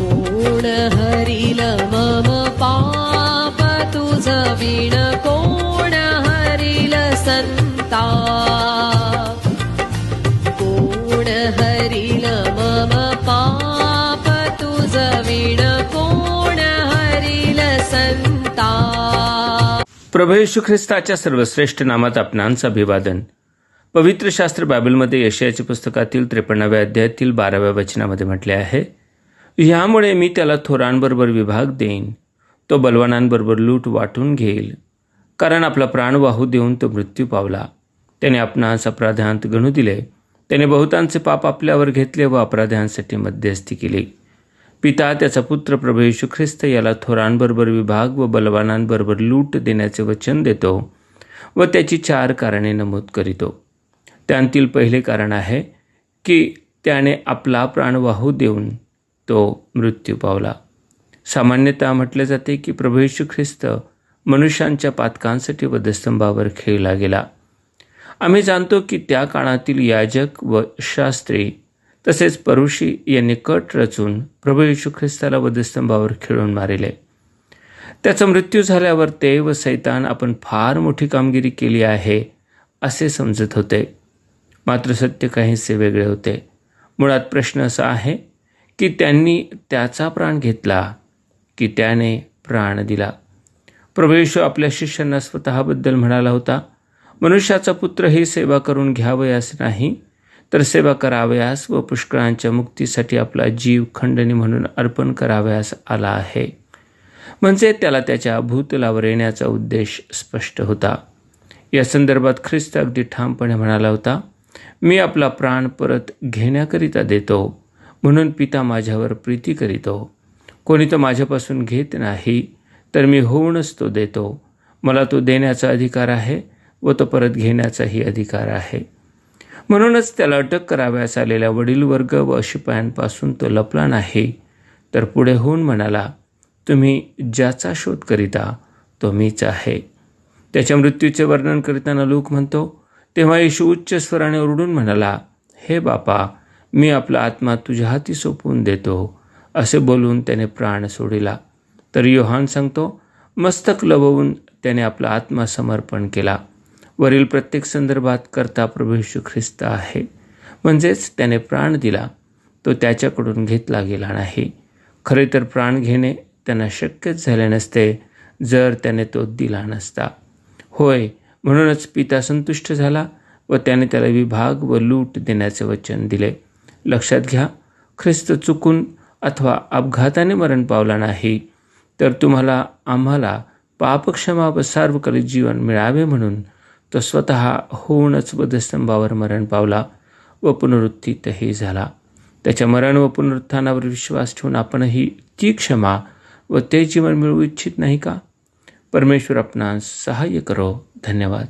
कोण हरिल मम पाप? तुझ विण कोण हरिल संता? कोण हरिल मम पाप? तुझ विण कोण हरिल संता? प्रभू येशू ख्रिस्ताच्या सर्वश्रेष्ठ नामात आपणांचं अभिवादन. पवित्र शास्त्र बायबलमध्ये यशयाच्या पुस्तकातील त्रेपन्नाव्या अध्यायातील बाराव्या वचनामध्ये म्हटले आहे ह्यामुळे मी त्याला थोरांबरोबर विभाग देईन. तो बलवानांबरोबर लूट वाटून घेईल. कारण आपला प्राण वाहू देऊन तो मृत्यू पावला. त्याने आपणास अपराधांत गणू दिले. त्याने बहुतांचे पाप आपल्यावर घेतले व अपराध्यांसाठी मध्यस्थी केली. पिता त्याचा पुत्र प्रभू येशू ख्रिस्त याला थोरांबरोबर विभाग व बलवानांबरोबर लूट देण्याचे वचन देतो व त्याची चार कारणे नमूद करीतो. त्यांतील पहिले कारण आहे की त्याने आपला प्राण वाहू देऊन तो मृत्यू पावला. सामान्यतः म्हटले जाते की प्रभू येशू ख्रिस्त मनुष्यांच्या पातकांसाठी वधस्तंभावर खेळला गेला. आम्ही जाणतो की त्या काळातील याजक व शास्त्री तसेच परुषी यांनी कट रचून प्रभू येशू ख्रिस्ताला वधस्तंभावर खेळून मारिले. त्याचा मृत्यू झाल्यावर ते व सैतान आपण फार मोठी कामगिरी केली आहे असे समजत होते. मात्र सत्य काहीसे वेगळे होते. मुळात प्रश्न असा आहे की त्यांनी त्याचा प्राण घेतला की त्याने प्राण दिला. प्रभेशू आपल्या शिष्यांना स्वतःबद्दल म्हणाला होता मनुष्याचा पुत्र ही सेवा करून घ्यावयास नाही तर सेवा करावयास व पुष्कळांच्या मुक्तीसाठी आपला जीव खंडणी म्हणून अर्पण करावयास आला आहे. म्हणजे त्याला त्याच्या भूतलावर येण्याचा उद्देश स्पष्ट होता. या संदर्भात ख्रिस्त अगदी ठामपणे म्हणाला होता मी आपला प्राण परत घेण्याकरिता देतो म्हणून पिता माझ्यावर प्रीती करीतो हो. कोणी तो माझ्यापासून घेत नाही तर मी होऊनच तो देतो. मला तो देण्याचा अधिकार आहे व तो परत घेण्याचाही अधिकार आहे. म्हणूनच त्याला अटक कराव्यास आलेल्या वडील वर्ग व शिपायांपासून तो लपला नाही तर पुढे होऊन म्हणाला तुम्ही ज्याचा शोध करिता तो मीच आहे. त्याच्या मृत्यूचे वर्णन करताना लोक म्हणतो तेव्हा येशू उच्च स्वराने ओरडून म्हणाला हे बापा मी आपला आत्मा तुझ्या हाती सोपवून देतो असे बोलून त्याने प्राण सोडिला. तर योहान सांगतो मस्तक लवून त्याने आपला आत्मा समर्पण केला. वरील प्रत्येक संदर्भात करता प्रभू ख्रिस्त आहे. म्हणजेच त्याने प्राण दिला. तो त्याच्याकडून घेतला गेला नाही. खरे तर प्राण घेणे त्यांना शक्यच झाले नसते जर त्याने तो दिला नसता. होय म्हणूनच पिता संतुष्ट झाला व त्याने त्याला विभाग व लूट देण्याचे वचन दिले. लक्षात घ्या. ख्रिस्त चुकून अथवा अपघाताने मरण पावला नाही तर तुम्हाला आम्हाला पापक्षमा व सार्वकालिक जीवन मिळावे म्हणून तो स्वतः होऊनच वधस्तंभावर मरण पावला व पुनरुत्थितही झाला. त्याच्या मरण व पुनरुत्थानावर विश्वास ठेवून आपणही ती क्षमा व ते जीवन मिळवू इच्छित नाही का? परमेश्वर आपणास सहाय्य करो. धन्यवाद.